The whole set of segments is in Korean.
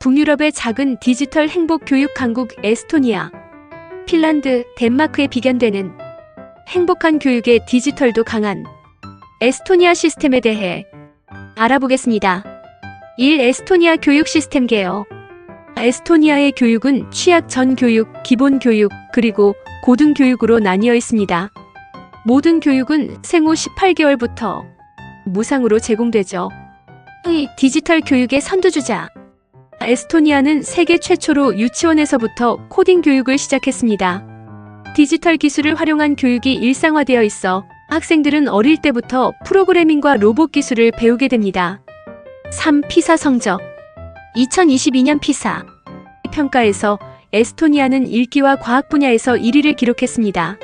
북유럽의 작은 디지털 행복 교육 강국 에스토니아, 핀란드, 덴마크에 비견되는 행복한 교육의 디지털도 강한 에스토니아 시스템에 대해 알아보겠습니다. 1. 에스토니아 교육 시스템 개요. 에스토니아의 교육은 취약 전 교육, 기본 교육, 그리고 고등 교육으로 나뉘어 있습니다. 모든 교육은 생후 18개월부터 무상으로 제공되죠. 이 디지털 교육의 선두주자. 에스토니아는 세계 최초로 유치원에서부터 코딩 교육을 시작했습니다. 디지털 기술을 활용한 교육이 일상화되어 있어 학생들은 어릴 때부터 프로그래밍과 로봇 기술을 배우게 됩니다. 3. 피사 성적 2022년 피사 평가에서 에스토니아는 읽기와 과학 분야에서 1위를 기록했습니다.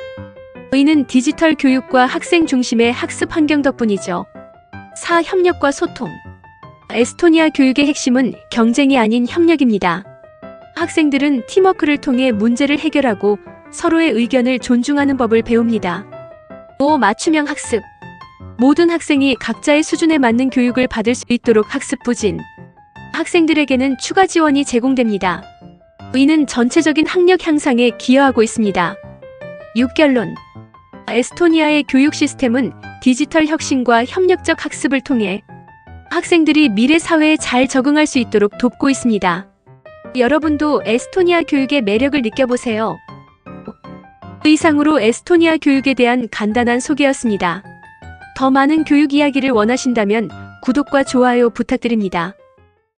이는 디지털 교육과 학생 중심의 학습 환경 덕분이죠. 4. 협력과 소통 에스토니아 교육의 핵심은 경쟁이 아닌 협력입니다. 학생들은 팀워크를 통해 문제를 해결하고 서로의 의견을 존중하는 법을 배웁니다. 5. 맞춤형 학습 모든 학생이 각자의 수준에 맞는 교육을 받을 수 있도록 학습 부진 학생들에게는 추가 지원이 제공됩니다. 이는 전체적인 학력 향상에 기여하고 있습니다. 6결론 에스토니아의 교육 시스템은 디지털 혁신과 협력적 학습을 통해 학생들이 미래 사회에 잘 적응할 수 있도록 돕고 있습니다. 여러분도 에스토니아 교육의 매력을 느껴보세요. 이상으로 에스토니아 교육에 대한 간단한 소개였습니다. 더 많은 교육 이야기를 원하신다면 구독과 좋아요 부탁드립니다.